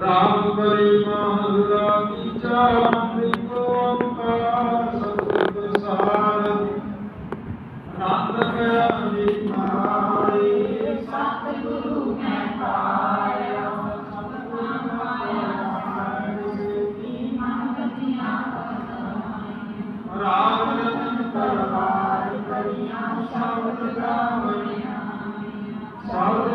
ਰਾਮ ਕਲੀ ਮਹਲਾ ਤੀਜਾ ਬਿੰਦੋ ਓੰਕਾਰ ਸਤਿਗੁਰ ਸਾਰ ਆਨੰਦ ਕਰੀ ਮਾਈ ਸਤਿਗੁਰੂ ਮੈਂ ਪਾਇਆ ਸਤਿਗੁਰ ਪਾਇਆ ਸੇਤੀ ਮੰਗਤੀਆਂ ਕਰਨਾਈ ਰਾਮ ਰਤਨ ਕਰਵਾਰ ਕਰੀਆਂ ਸ਼ਬਦ ਦਾ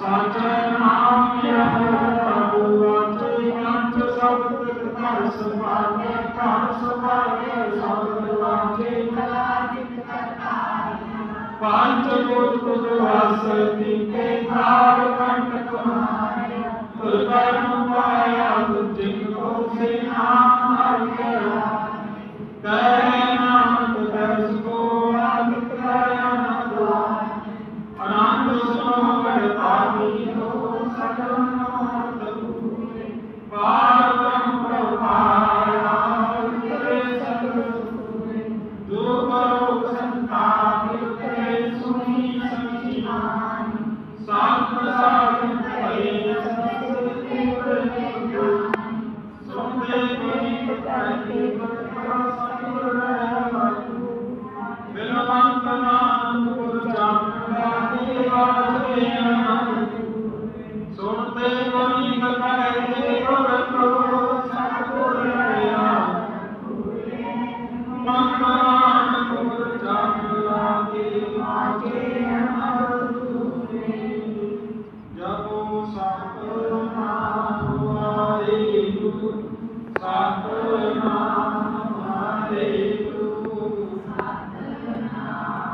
ਸਤਨਾਮ ਯਹੋ ਅਤ ਅੰਤ ਸਭ ਕਰ ਸੁਭਾਗੇ ਕਰ ਸੁਭਾਗੇ ਸਭ ਲਾਗੇ ਕਾਜਿਤ ਕਰਤਾ ਪੰਜ ਗੁਰ ਗੁਰ ਵਾਸਤੀ ਕੇ ਕਾ Allah. Sakurma.